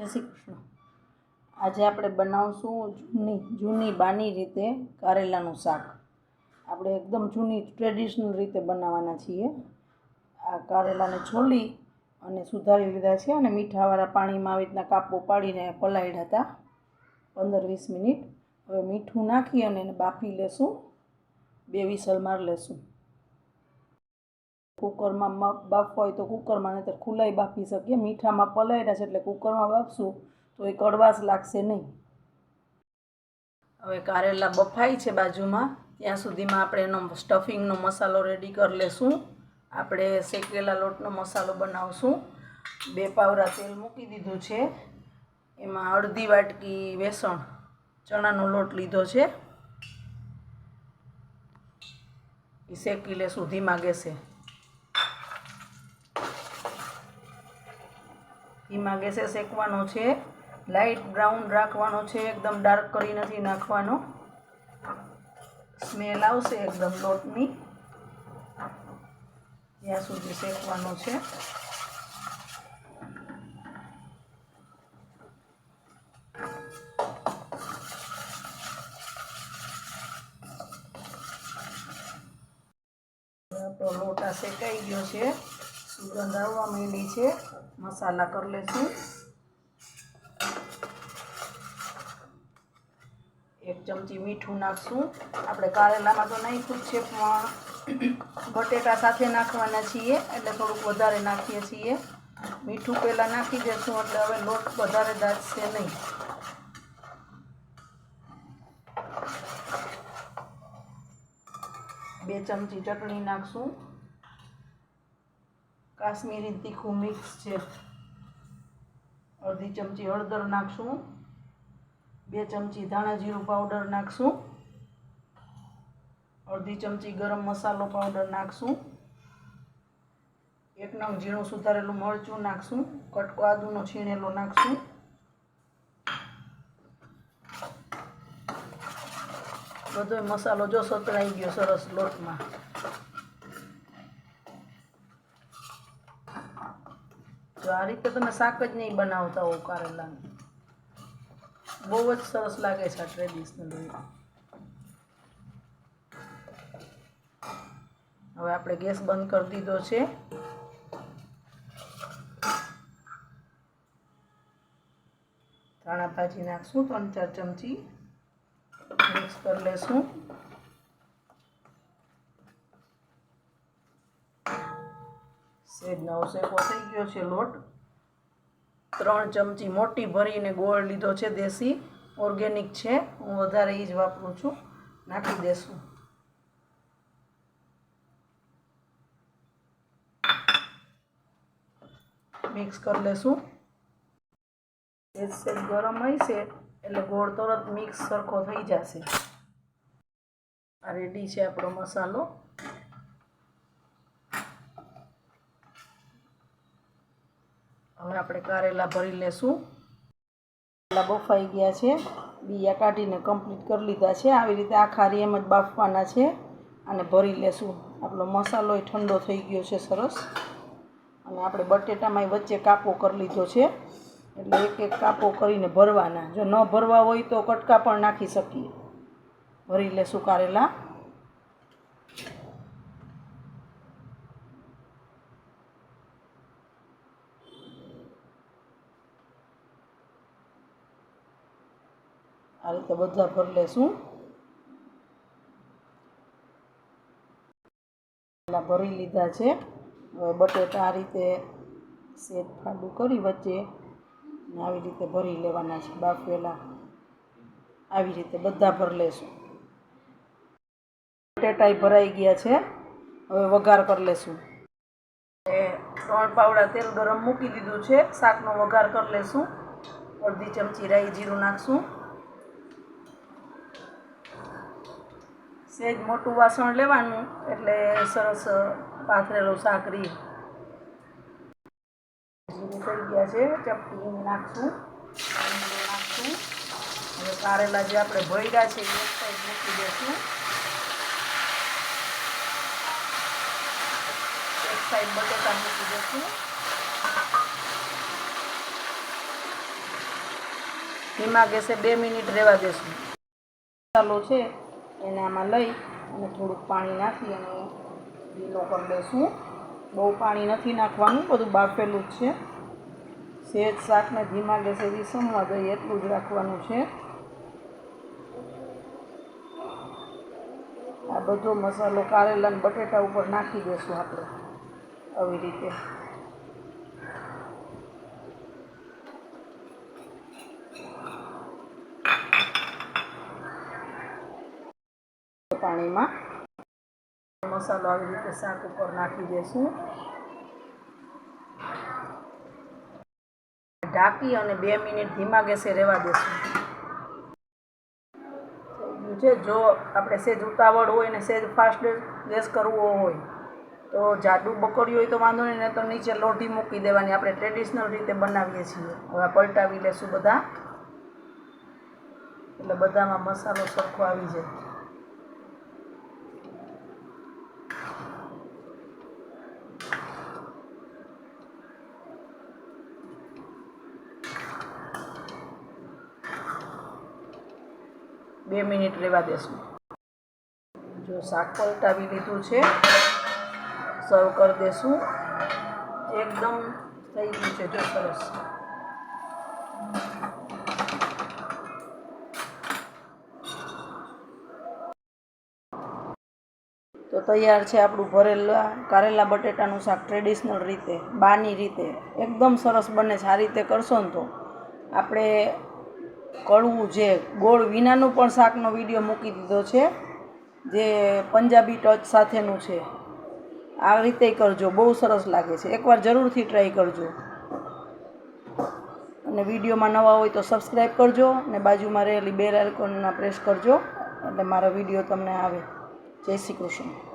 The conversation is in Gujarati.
જય શ્રી કૃષ્ણ. આજે આપણે બનાવશું જૂની જૂની બાની રીતે કારેલાનું શાક. આપણે એકદમ જૂની ટ્રેડિશનલ રીતે બનાવવાના છીએ. આ કારેલાને છોલી અને સુધારી લીધા છે અને મીઠાવાળા પાણીમાં આવી રીતના કાપો પાડીને પલાળ્યા હતા. પંદર વીસ મિનિટ. હવે મીઠું નાખી અને એને બાફી લેશું. બે વિસલ માર લેશું. કુકરમાં બાફ હોય તો કુકરમાં નહીં તો ખુલ્લાઈ બાફી શકીએ. મીઠામાં પલાળ્યા છે એટલે કુકરમાં બાફશું તો એ કડવાશ લાગશે નહીં. હવે કારેલા બફાઈ છે બાજુમાં. ત્યાં સુધીમાં આપણે એનો સ્ટફિંગનો મસાલો રેડી કરી લેશું. આપણે શેકેલા લોટનો મસાલો બનાવશું. બે પાવરા તેલ મૂકી દીધું છે. એમાં અડધી વાટકી વેસણ ચણાનો લોટ લીધો છે. એ શેકી લેશું. ધીમા ગેસે. ધીમા ગેસે શેકવાનો છે. લાઇટ બ્રાઉન રાખવાનો છે, એકદમ ડાર્ક કરી નથી નાખવાનો. સ્મેલ આવશે એકદમ લોટની. ત્યાં સુધી શેકવાનો છે. તો લોટ શેકાઈ ગયો છે. સુગંધ આવવા માંડી છે. મસાલા કરી લેશું. એક ચમચી મીઠું નાખશું. આપણે કારેલામાં તો નાખ્યું છે, પણ બટેટા સાથે નાખવાના છીએ, એટલે થોડુંક વધારે નાખીએ છીએ. મીઠું પહેલાં નાખી દેશું, એટલે હવે લોટ વધારે દાજશે નહીં. બે ચમચી ચટણી નાખશું. કાશ્મીરી તીખું મિક્સ છે. અડધી ચમચી હળદર નાખશું. બે ચમચી ધાણા જીરું પાવડર નાખશું. અડધી ચમચી ગરમ મસાલો પાવડર નાખશું. એક નંગ ઝીણું સુધારેલું મરચું નાખશું. કટકો આદુનો છીણેલો નાખશું. બધો મસાલો જો સતરાઈ ગયો સરસ લોટમાં. જો આ રીતે તમે શાક જ નહીં બનાવતા હો કારેલાનું. બહુ જ સરસ લાગે છે આ ટ્રેડિશનલ હવે આપણે ગેસ બંધ કરી દીધો છે. ધાણા ભાજી નાખશું, ત્રણ ચાર ચમચી. મિક્સ કરી લેશું. સેજ નવ શેકો થઈ ગયો છે લોટ. ત્રણ ચમચી મોટી ભરીને ગોળ લીધો છે દેશી. ઓર્ગેનિક છે. હું વધારે એ જ વાપરું છું. નાખી દેશું. મિક્સ કરી લેશું. સેજ સેજ ગરમ હશે એટલે ગોળ તરત મિક્સ સરખો થઈ જશે. આ રેડી છે આપણો મસાલો. હવે આપણે કારેલા ભરી લેશું. કારેલા બફાઈ ગયા છે. બીયા કાઢીને કમ્પ્લીટ કરી લીધા છે. આવી રીતે આખા એમ જ બાફવાના છે અને ભરી લેશું. આપણો મસાલો ઠંડો થઈ ગયો છે સરસ. અને આપણે બટેટામાં વચ્ચે કાપો કરી લીધો છે. એટલે એક એક કાપો કરીને ભરવાના. જો ન ભરવા હોય તો કટકા પણ નાખી શકીએ. ભરી લેશું કારેલા. આ રીતે બધા ભરી લેશું. ભરી લીધા છે. હવે બટેટા આ રીતે શેક ફાડું કરી વચ્ચે આવી રીતે ભરી લેવાના છે. બાફેલા આવી રીતે બધા ભરી લેશું. બટેટાય ભરાઈ ગયા છે. હવે વઘાર કરી લેશું. ત્રણ પાવડા તેલ ગરમ મૂકી દીધું છે. શાકનો વઘાર કરી લેશું. અડધી ચમચી રાઈ જીરું નાખશું. સેજ મોટું વાસણ લેવાનું એટલે સરસ પાથરેલું શાક રહી થઈ ગયા છે, ચપટી નાખશું. નાખશું. હવે કારેલા જે આપણે ભર્યા છે, એ એક સાઈડ મૂકી દઈશું. એક સાઈડ બટેટા મૂકી દઈશું. ધીમા ગેસે બે મિનિટ રહેવા દેશું ચાલો છે એને આમાં લઈ અને થોડુંક પાણી નાખી અને લીલો કરી દઈશું. બહુ પાણી નથી નાખવાનું, બધું બાફેલું જ છે. સહેજ શાકને ધીમા ગેસે વિસમવા દઈએ એટલું જ રાખવાનું છે. આ બધો મસાલો કારેલા અને બટેટા ઉપર નાખી દઈશું આપણે, આવી રીતે. પાણીમાં. મસાલો આવી રીતે શાક ઉપર નાખી દઈશું ઢાંકી અને બે મિનિટ ધીમા ગેસે રહેવા દેશું. છે જો આપણે સેજ ઉતાવળ હોય ને સેજ ફાસ્ટ ગેસ કરવો હોય, તો જાડું બકડ્યું હોય તો વાંધો નહીં તો નીચે લોઢી મૂકી દેવાની. આપણે ટ્રેડિશનલ રીતે બનાવીએ છીએ. હવે પલટાવી લેશું બધા. એટલે બધામાં મસાલો સરખો આવી જાય. બે મિનિટ રહેવા દેશું. જો શાક પલટાવી લીધું છે સર્વ કરી દેશું. એકદમ થઈ ગયું છે, જો સરસ. તો તૈયાર છે આપણું ભરેલા, કારેલા બટેટાનું શાક ટ્રેડિશનલ રીતે, બાની રીતે. એકદમ સરસ બને છે, આ રીતે કરશો ને તો. આપણે કડવું જે ગોળ વિનાનું પણ શાકનો વીડિયો મૂકી દીધો છે, જે પંજાબી ટચ સાથેનું છે. આ રીતે કરજો, બહુ સરસ લાગે છે. એકવાર જરૂરથી ટ્રાય કરજો. અને વિડીયોમાં નવા હોય તો સબસ્ક્રાઈબ કરજો અને બાજુમાં રહેલી બેલ આઇકોનના પ્રેસ કરજો, એટલે મારો વીડિયો તમને આવે. જય શ્રી કૃષ્ણ.